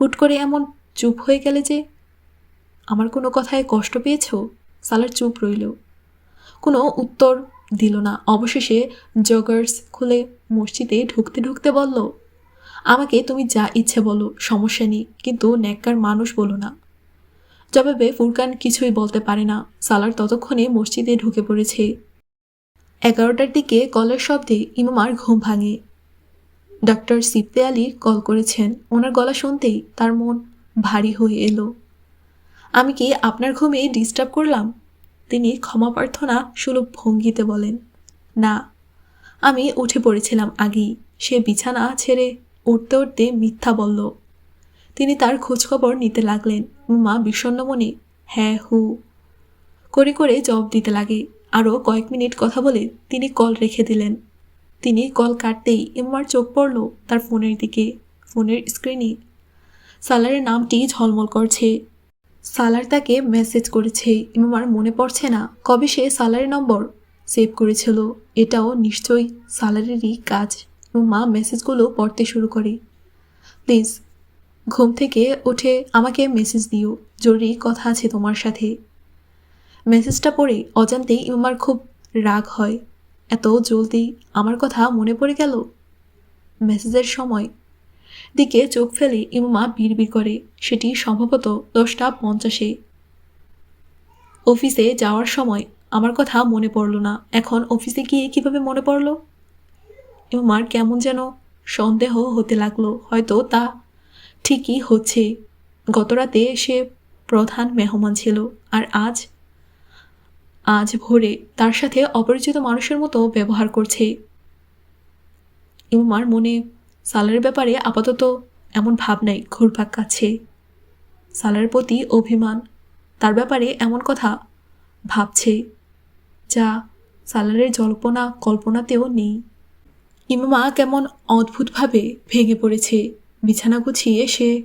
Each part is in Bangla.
হুট করে এমন চুপ হয়ে গেলে যে, আমার কোনো কথায় কষ্ট পেয়েছ? সালার চুপ রইল। কোনো উত্তর দিল না। অবশেষে জগার্স খুলে মসজিদে ঢুকতে ঢুকতে বলল, আমাকে তুমি যা ইচ্ছে বলো, সমস্যা নেই, কিন্তু ন্যাক্কার মানুষ বলো না। জবাবে ফুরকান কিছুই বলতে পারে না। সালার ততক্ষণে মসজিদে ঢুকে পড়েছে। এগারোটার দিকে কলের শব্দে ইমামার ঘুম ভাঙে। ডক্টর সিপ্তে আলী কল করেছেন। ওনার গলা শুনতেই তার মন ভারী হয়ে এলো। আমি কি আপনার ঘুমে ডিস্টার্ব করলাম? তিনি ক্ষমা প্রার্থনা সুলভ ভঙ্গিতে বলেন। না, আমি উঠে পড়েছিলাম আগেই। সে বিছানা ছেড়ে উঠতে উঠতে মিথ্যা বলল। তিনি তার খোঁজখবর নিতে লাগলেন। মা বিষণ্ণ মনে হ্যাঁ হু। করে করে জবাব দিতে লাগে। আরও কয়েক মিনিট কথা বলে তিনি কল রেখে দিলেন। তিনি কল কাটতেই ইমার চোখ পড়ল তার ফোনের দিকে, ফোনের স্ক্রিনে সালারের নামটি ঝলমল করছে। সালার তাকে মেসেজ করেছে, ইমামার মনে পড়ছে না কবে সে সালারের নম্বর সেভ করেছিল। এটাও নিশ্চয়ই সালারেরই কাজ। মা মেসেজগুলো পড়তে শুরু করে। প্লিজ, ঘুম থেকে উঠে আমাকে মেসেজ দিও, জরুরি কথা আছে তোমার সাথে। মেসেজটা পড়ে অজান্তেই ইমামার খুব রাগ হয়। এত জলদি আমার কথা মনে পড়ে গেল? মেসেজের সময়। দিকে চোখ ফেলে ইমামা বিড়বিড় করে, সেটি সম্ভবত দশটা পঞ্চাশে। অফিসে যাওয়ার সময় আমার কথা মনে পড়ল না। এখন অফিসে গিয়ে কীভাবে মনে পড়ল? ইমামার কেমন যেন সন্দেহ হতে লাগল, হয়তো তা ঠিকই হচ্ছে। গতরাতে সে প্রধান মেহমান ছিল, আর আজ আজ ভোরে তার সাথে অপরিচিত মানুষের মতো ব্যবহার করছে। ইমামার মনে সালারের ব্যাপারে আপাতত এমন ভাব নাই, ঘুরপাক কাছে সালারের প্রতি অভিমান, তার ব্যাপারে এমন কথা ভাবছে, যা সালারের জল্পনা কল্পনাতেও নেই। ইমামা কেমন অদ্ভুতভাবে ভেঙে পড়েছে। বিছানা গুছিয়ে সে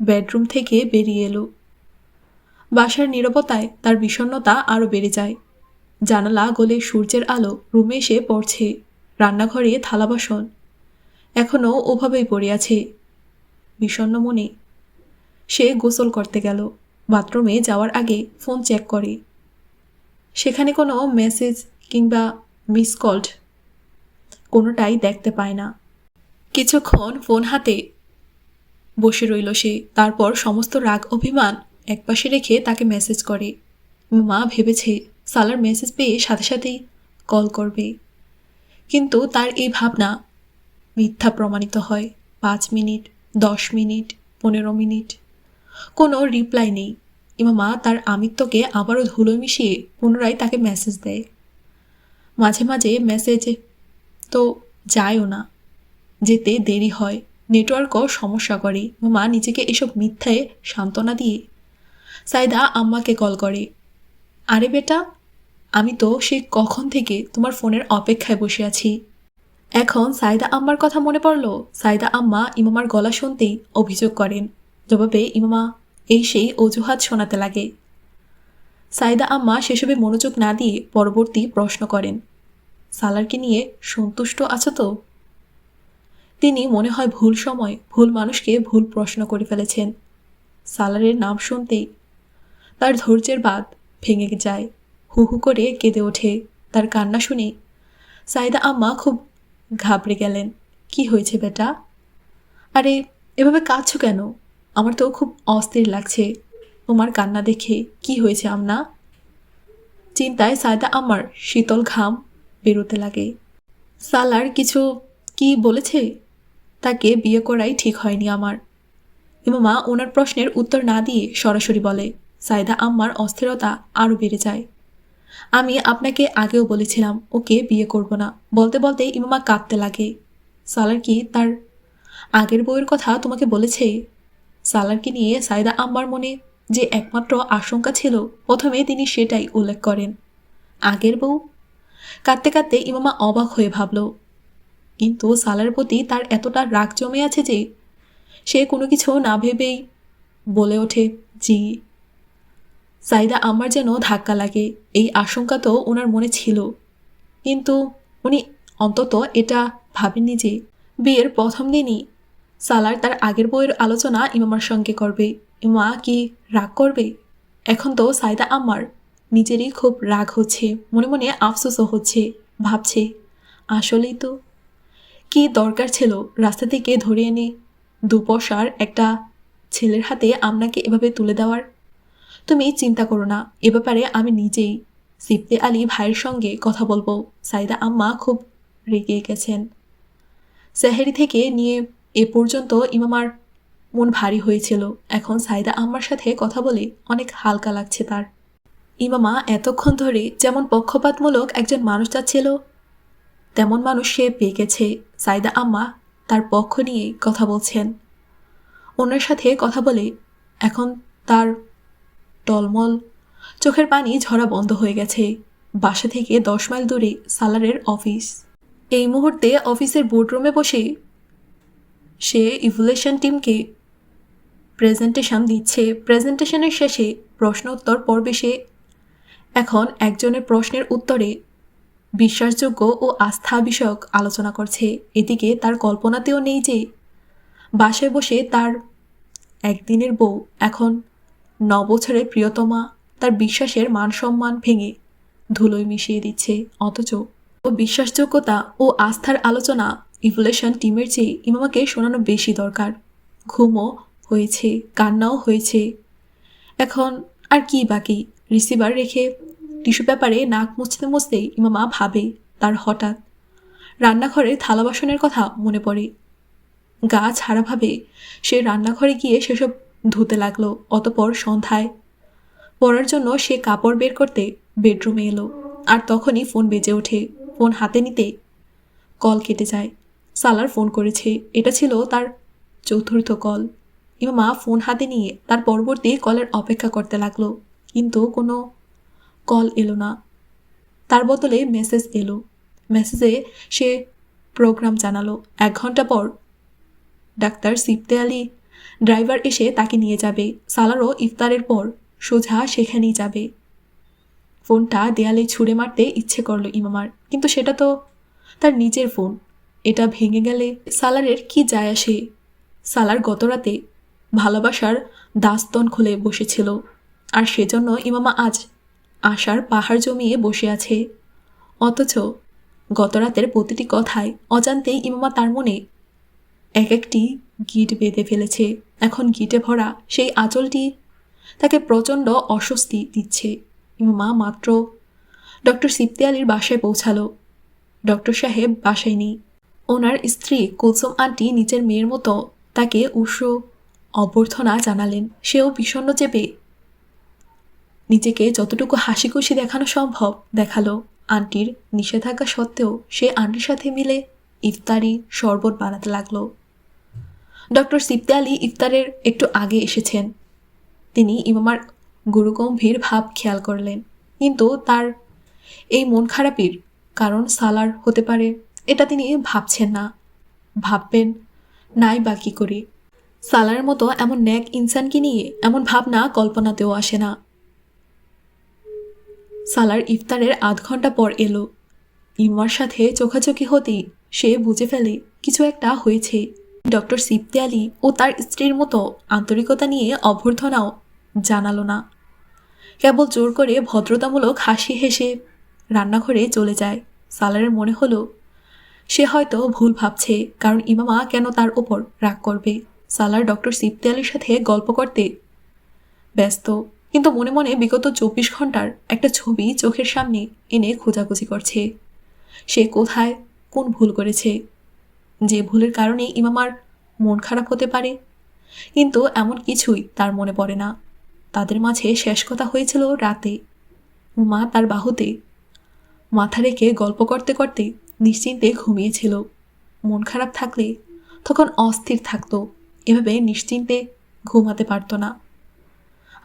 বেডরুম থেকে বেরিয়ে এলো। বাসার নীরবতায় তার বিষণ্ণতা আরও বেড়ে যায়। জানালা গলে সূর্যের আলো রুমে এসে পড়ছে রান্নাঘরে থালা বাসন। এখনও ওভাবেই পড়ে আছে। বিষণ্ণ মনে সে গোসল করতে গেল। বাথরুমে যাওয়ার আগে ফোন চেক করে। সেখানে কোনো মেসেজ কিংবা মিস কল্ড কোনোটাই দেখতে পায় না। কিছুক্ষণ ফোন হাতে বসে রইল সে। তারপর সমস্ত রাগ, অভিমান একপাশে রেখে তাকে মেসেজ করে। মা ভেবেছে সালার মেসেজ পেয়ে সাথে সাথেই কল করবে। কিন্তু তার এই ভাবনা মিথ্যা প্রমাণিত হয়। পাঁচ মিনিট, দশ মিনিট, পনেরো মিনিট। কোনো রিপ্লাই নেই। ইমামা তার আমিত্বকে আবারও ধুলোয় মিশিয়ে পুনরায় তাকে মেসেজ দেয়। মাঝে মাঝে মেসেজ তো যায়ও না। যেতে দেরি হয়। নেটওয়ার্কও সমস্যা করে। মা নিজেকে এসব মিথ্যায় সান্ত্বনা দিয়ে সাইদা আম্মাকে কল করে। আরে বেটা, আমি তো সেই কখন থেকে তোমার ফোনের অপেক্ষায় বসে আছি। এখন সাইদা আম্মার কথা মনে পড়ল? সাইদা আম্মা ইমামার গলা শুনতেই অভিযোগ করেন। জবাবে, ইমামা, এই সেই অজুহাত শোনাতে লাগে। সাইদা আম্মা সেসবে মনোযোগ না দিয়ে পরবর্তী প্রশ্ন করেন, সালারকে নিয়ে সন্তুষ্ট আছো তো? তিনি মনে হয় ভুল সময় ভুল মানুষকে ভুল প্রশ্ন করে ফেলেছেন। সালারের নাম শুনতেই তার ধৈর্যের বাদ ভেঙে যায়। হু হু করে কেঁদে ওঠে। তার কান্না শুনে সাইদা আম্মা খুব ঘাবড়ে গেলেন। কি হয়েছে বেটা? আরে, এভাবে কাঁদছো কেন? আমার তো খুব অস্থির লাগছে। তোমার কান্না দেখে কি হয়েছে আমনা চিন্তায় সায়দা আমার শীতল ঘাম বেরোতে লাগে। সালার কিছু কি বলেছে? তাকে বিয়ে করাই ঠিক হয়নি আমার। ইমামা, ওনার প্রশ্নের উত্তর না দিয়ে সরাসরি বলে। সাইদা আম্মার অস্থিরতা আরও বেড়ে যায়। আমি আপনাকে আগেও বলেছিলাম, ওকে বিয়ে করব না। বলতে বলতে ইমামা কাঁদতে লাগে। সালার কি তার আগের বউয়ের কথা তোমাকে বলেছে? সালারকে নিয়ে সাইদা আম্মার মনে যে একমাত্র আশঙ্কা ছিল, প্রথমে তিনি সেটাই উল্লেখ করেন। আগের বউ? কাঁদতে কাঁদতে ইমামা অবাক হয়ে ভাবল, কিন্তু সালার প্রতি তার এতটা রাগ জমে আছে যে সে কোনো কিছু না ভেবেই বলে ওঠে, জি। সাইদা আমার যেন ধাক্কা লাগে, এই আশঙ্কা তো ওনার মনে ছিল। কিন্তু উনি অন্তত এটা ভাবেননি যে বিয়ের প্রথম দিনই সালার তার আগের বইয়ের আলোচনা ইমামার সঙ্গে করবে। ইমা কি রাগ করবে? এখন তো সাইদা আমার নিজেরই খুব রাগ হচ্ছে, মনে মনে আফসোসও হচ্ছে, ভাবছে, আসলেই তো কি দরকার ছিল রাস্তা থেকে ধরে এনে দুপসার একটা ছেলের হাতে আপনাকে এভাবে তুলে দেওয়ার? তুমি চিন্তা করো না, এ ব্যাপারে আমি নিজেই সিপ্তে আলী ভাইয়ের সঙ্গে কথা বলব। সাইদা আম্মা খুব রেগে গেছেন। সেহেরি থেকে নিয়ে এ পর্যন্ত ইমামার মন ভারী হয়েছিল। এখন সাইদা আম্মার সাথে কথা বলে অনেক হালকা লাগছে তার। ইমামা এতক্ষণ ধরে যেমন পক্ষপাতমূলক একজন মানুষ যাচ্ছিল তেমন মানুষ সে পেয়ে গেছে। সাইদা আম্মা তার পক্ষ নিয়ে কথা বলছেন। ওনার সাথে কথা বলে এখন তার টলমল। চোখের পানি ঝরা বন্ধ হয়ে গেছে। বাসা থেকে দশ মাইল দূরে সালারের অফিস। এই মুহূর্তে অফিসের বোর্ডরুমে বসে সে ইভুলেশন টিমকে প্রেজেন্টেশন দিচ্ছে। প্রেজেন্টেশনের শেষে প্রশ্ন উত্তর পর্বে সে এখন একজনের প্রশ্নের উত্তরে বিশ্বাসযোগ্য ও আস্থা বিষয়ক আলোচনা করছে। এদিকে তার কল্পনাতেও নেই যে বাসায় বসে তার একদিনের বউ এখন ন বছরের প্রিয়তমা তার বিশ্বাসের মান সম্মান ভেঙে ধুলোয় মিশিয়ে দিচ্ছে, অথচ ও বিশ্বাসযোগ্যতা ও আস্থার আলোচনা ইভুলেশন টিমের চেয়ে ইমামাকে শোনানো বেশি দরকার। ঘুমও হয়েছে, কান্নাও হয়েছে। এখন আর কি বাকি? রিসিভার রেখে টিস্যু পেপারে নাক মুছতে মুছতেই ইমামা ভাবে তার হঠাৎ। রান্নাঘরের থালা বাসনের কথা মনে পড়ে। গা ছাড়াভাবে সে রান্নাঘরে গিয়ে সেসব ধুতে লাগল, অতপর সন্ধ্যায়। পড়ার জন্য সে কাপড় বের করতে বেডরুমে এলো, আর তখনই ফোন বেজে ওঠে। ফোন হাতে নিতে কল কেটে যায়। সালার ফোন করেছে। এটা ছিল তার চতুর্থ কল। ইমামা ফোন হাতে নিয়ে তার পরবর্তী কলের অপেক্ষা করতে লাগল, কিন্তু কোনো কল এলো না। তার বদলে মেসেজ এলো। মেসেজে সে প্রোগ্রাম জানালো। এক ঘণ্টা পর ডাক্তার সিপ্তে আলী ড্রাইভার এসে তাকে নিয়ে যাবে। সালারও ইফতারের পর সোজা সেখানেই যাবে। ফোনটা দেয়ালে ছুঁড়ে মারতে ইচ্ছে করল ইমামার, কিন্তু সেটা তো তার নিজের ফোন। এটা ভেঙে গেলে সালারের কি যায় আসে? সালার গতরাতে ভালোবাসার দাস্তন খুলে বসেছিল, আর সেজন্য ইমামা আজ আশার পাহাড় জমিয়ে বসে আছে। অথচ গতরাতের প্রতিটি কথায় অজান্তেই ইমামা তার মনে এক একটি গিট বেঁধে ফেলেছে। এখন গিটে ভরা সেই আঁচলটি তাকে প্রচণ্ড অস্বস্তি দিচ্ছে। মা মাত্র ডক্টর সিপ্তি আলীর বাসায় পৌঁছালো। ডক্টর সাহেব বাসায় নেই। ওনার স্ত্রী কুলসুম আন্টি নিজের মেয়ের মতো তাকে উষ্ণ অভ্যর্থনা জানালেন। সেও বিষণ্ণ চেপে নিজেকে যতটুকু হাসি খুশি দেখানো সম্ভব দেখাল। আন্টির নিষেধাজ্ঞা সত্ত্বেও সে আন্টির সাথে মিলে ইফতারি শরবত বানাতে লাগল। ডক্টর সিপ্তে আলী ইফতারের একটু আগে এসেছেন। তিনি ইমামার গুরুগম্ভীর ভাব খেয়াল করলেন। কিন্তু তার এই মন খারাপের কারণ সালার হতে পারে, এটা তিনি ভাবছেন না। ভাববেন, নাই বা কী করে? সালার মতো এমন ন্যাক ইনসানকে নিয়ে এমন ভাবনা কল্পনাতেও আসে না। সালার ইফতারের আধ ঘণ্টা পর এলো। ইমার সাথে চোখাচোখি হতেই সে বুঝে ফেলে, কিছু একটা হয়েছে। ডক্টর সিপ্তে আলী ও তার স্ত্রীর মতো আন্তরিকতা নিয়ে অভ্যর্থনাও জানালো না। কেবল জোর করে ভদ্রতামূলক হাসি হেসে রান্নাঘরে চলে যায়। সালারের মনে হলো, সে হয়তো ভুল ভাবছে, কারণ ইমামা কেন তার ওপর রাগ করবে? সালার ডক্টর সিপ্তে আলীর সাথে গল্প করতে ব্যস্ত, কিন্তু মনে মনে বিগত চব্বিশ ঘণ্টার একটা ছবি চোখের সামনে এনে খোঁজাখুঁজি করছে। সে কোথায়, কোন ভুল করেছে? যে ভুলের কারণে ইমামার মন খারাপ হতে পারে। কিন্তু এমন কিছুই তার মনে পড়ে না। তাদের মাঝে শেষ কথা হয়েছিল রাতে। মা তার বাহুতে মাথা রেখে গল্প করতে করতে নিশ্চিন্তে ঘুমিয়েছিল। মন খারাপ থাকলে তখন অস্থির থাকতো। এভাবে নিশ্চিন্তে ঘুমাতে পারতো না।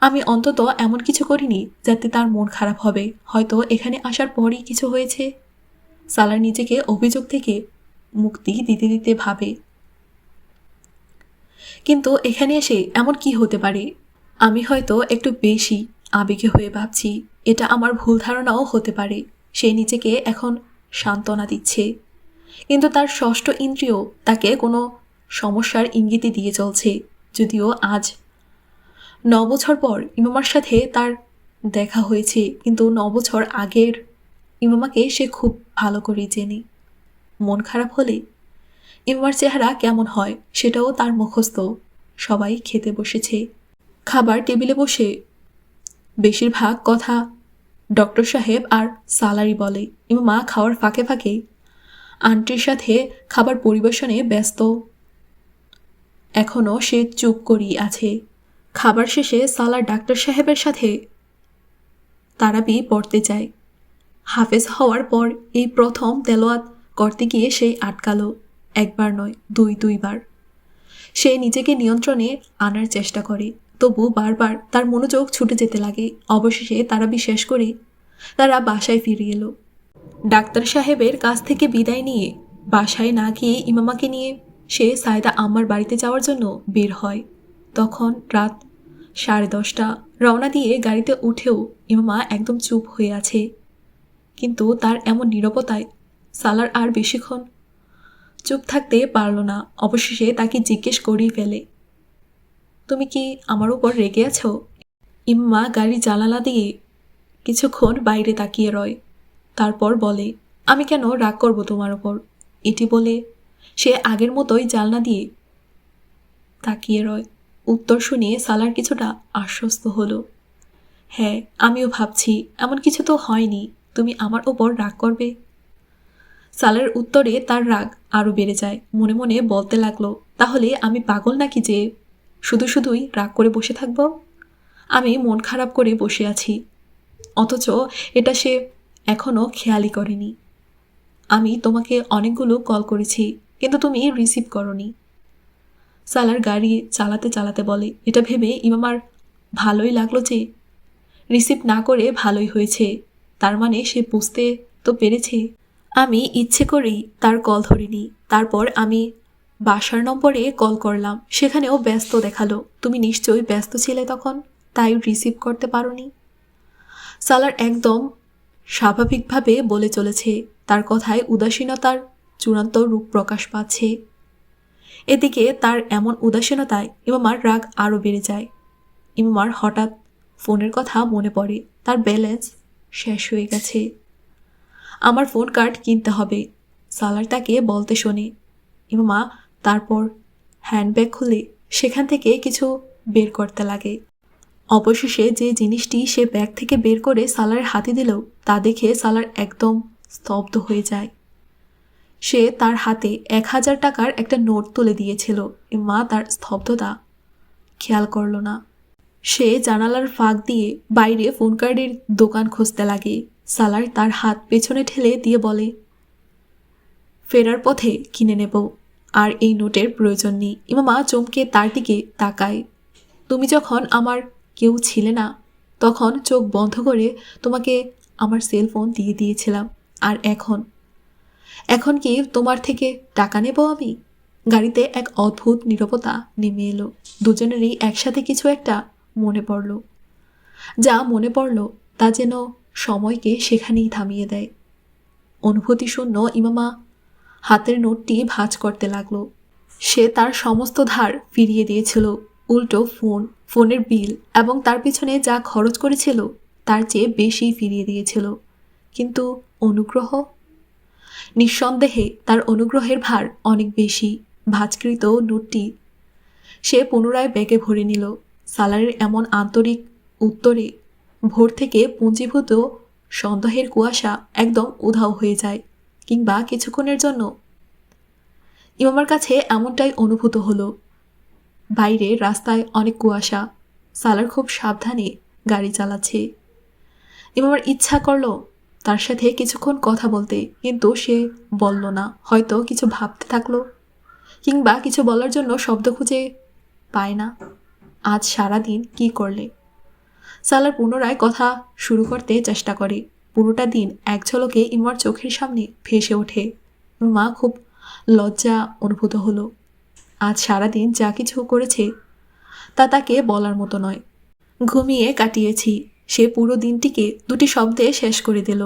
আমি অন্তত এমন কিছু করিনি যাতে তার মন খারাপ হবে। হয়তো এখানে আসার পরই কিছু হয়েছে। সালার নিজেকে অভিযোগ থেকে মুক্তি দিতে দিতে ভাবে। কিন্তু এখানে এসে এমন কি হতে পারে? আমি হয়তো একটু বেশি আবেগে হয়ে ভাবছি, এটা আমার ভুল ধারণাও হতে পারে। সে নিজেকে এখন সান্ত্বনা দিচ্ছে। কিন্তু তার ষষ্ঠ ইন্দ্রিয় তাকে কোনো সমস্যার ইঙ্গিতই দিয়ে চলছে। যদিও আজ ন বছর পর ইমামার সাথে তার দেখা হয়েছে, কিন্তু ন বছর আগের ইমামাকে সে খুব ভালো করেই চেনে। মন খারাপ হলে ইমামার চেহারা কেমন হয় সেটাও তার মুখস্থ। সবাই খেতে বসেছে। খাবার টেবিলে বসে। বেশিরভাগ কথা ডক্টর সাহেব আর সালারি বলে। ইমামা খাওয়ার ফাঁকে ফাঁকে আন্টির সাথে খাবার পরিবেশনে ব্যস্ত। এখনও সে চুপ করেই আছে। খাবার শেষে সালার ডাক্তার সাহেবের সাথে তারাবি পড়তে যায়। হাফেজ হওয়ার পর এই প্রথম তেলোয়াত করতে গিয়ে সেই আটকালো, একবার নয়, দুই, দুইবার। সে নিজেকে নিয়ন্ত্রণে আনার চেষ্টা করে, তবু বারবার তার মনোযোগ ছুটে যেতে লাগে। অবশেষে তারা শেষ করে, তারা বাসায় ফিরে এলো। ডাক্তার সাহেবের কাছ থেকে বিদায় নিয়ে বাসায় না গিয়ে ইমামাকে নিয়ে সে সায়দা আম্মার বাড়িতে যাওয়ার জন্য বের হয়। তখন রাত সাড়ে দশটা, রওনা দিয়ে গাড়িতে উঠেও ইমামা একদম চুপ হয়ে আছে। কিন্তু তার এমন নীরবতায় সালার আর বেশিক্ষণ চুপ থাকতে পারল না। অবশেষে তাকে জিজ্ঞেস করেই ফেলে। তুমি কি আমার উপর রেগে আছো? ইম্মা গাড়ি জানালা দিয়ে কিছুক্ষণ বাইরে তাকিয়ে রয়। তারপর বলে, আমি কেন রাগ করব তোমার ওপর এটি বলে সে আগের মতোই জালনা দিয়ে তাকিয়ে রয়। উত্তর শুনিয়ে সালার কিছুটা আশ্বস্ত হলো। হ্যাঁ আমিও ভাবছি, এমন কিছু তো হয়নি। তুমি আমার ওপর রাগ করবে? সালার উত্তরে তার রাগ আরও বেড়ে যায়। মনে মনে বলতে লাগল, তাহলে আমি পাগল নাকি যে শুধু শুধুই রাগ করে বসে থাকব? আমি মন খারাপ করে বসে আছি। অথচ এটা সে এখনও খেয়ালই করেনি। আমি তোমাকে অনেকগুলো কল করেছি, কিন্তু তুমি রিসিভ করনি। সালার গাড়ি চালাতে চালাতে বলে, এটা ভেবে ইমামার ভালোই লাগল যে রিসিভ না করে ভালোই হয়েছে। তার মানে সে বুঝতে তো পেরেছে? আমি ইচ্ছে করেই তার কল ধরিনি। তারপর আমি বাসার নম্বরে কল করলাম। সেখানেও ব্যস্ত দেখাল। তুমি নিশ্চয়ই ব্যস্ত ছিলে তখন? তাই রিসিভ করতে পারোনি? সালার একদম স্বাভাবিকভাবে বলে চলেছে। তার কথায় উদাসীনতার চূড়ান্ত রূপ প্রকাশ পাচ্ছে। এদিকে তার এমন উদাসীনতায় ইমামার রাগ আরও বেড়ে যায়। ইমামার হঠাৎ ফোনের কথা মনে পড়ে। তার ব্যালেন্স শেষ হয়ে গেছে। আমার ফোন কার্ড কিনতে হবে। সালার তাকে বলতে শোনে। ইমামা, তারপর হ্যান্ডব্যাগ খুলে সেখান থেকে কিছু বের করতে লাগে। অবশেষে যে জিনিসটি সে ব্যাগ থেকে বের করে সালারের হাতে দিল, তা দেখে সালার একদম স্তব্ধ হয়ে যায়। সে তার হাতে এক হাজার টাকার একটা নোট তুলে দিয়েছিল। মা তার স্তব্ধতা খেয়াল করল না। সে জানালার ফাঁক দিয়ে বাইরে ফোন কার্ডের দোকান খুঁজতে লাগে। সালার তার হাত পেছনে ঠেলে দিয়ে বলে, ফেরার পথে কিনে নেব, আর এই নোটের প্রয়োজন নেই। ইমামা চমকে তার দিকে তাকায়। তুমি যখন আমার কেউ ছিলে না, তখন চোখ বন্ধ করে তোমাকে আমার সেল ফোন দিয়ে দিয়েছিলাম, আর এখন? এখন কি তোমার থেকে টাকা নেব আমি? গাড়িতে এক অদ্ভুত নীরবতা নেমে এলো। দুজনেরই একসাথে কিছু একটা মনে পড়ল। যা মনে পড়ল তা যেন সময়কে সেখানেই থামিয়ে দেয়। অনুভূতি শূন্য, ইমামা হাতের নোটটি ভাঁজ করতে লাগল। সে তার সমস্ত ধার ফিরিয়ে দিয়েছিল, উল্টো ফোন, ফোনের বিল এবং তার পিছনে যা খরচ করেছিল তার চেয়ে বেশি ফিরিয়ে দিয়েছিল। কিন্তু অনুগ্রহ? নিঃসন্দেহে তার অনুগ্রহের ভার অনেক বেশি। ভাজকৃত নোটটি সে পুনরায় ব্যাগে ভরে নিল। সালারের এমন আন্তরিক উত্তরে ভোর থেকে পুঞ্জীভূত সন্দেহের কুয়াশা একদম উধাও হয়ে যায়, কিংবা কিছুক্ষণের জন্য। ইমামার কাছে এমনটাই অনুভূত হলো। বাইরে রাস্তায় অনেক কুয়াশা, সালার খুব সাবধানে গাড়ি চালাচ্ছে। ইমামার ইচ্ছা করল তার সাথে কিছুক্ষণ কথা বলতে, কিন্তু সে বলল না, হয়তো কিছু ভাবতে থাকল, কিংবা কিছু বলার জন্য শব্দ খুঁজে পায় না। আজ সারা দিন কী করলে? সালার পুনরায় কথা শুরু করতে চেষ্টা করে। পুরোটা দিন এক ঝলকে ইমার চোখের সামনে ভেসে ওঠে। মা খুব লজ্জা অনুভূত হলো। আজ সারাদিন যা কিছু করেছে তা তাকে বলার মতো নয়। ঘুমিয়ে কাটিয়েছি। সে পুরো দিনটিকে দুটি শব্দে শেষ করে দিল।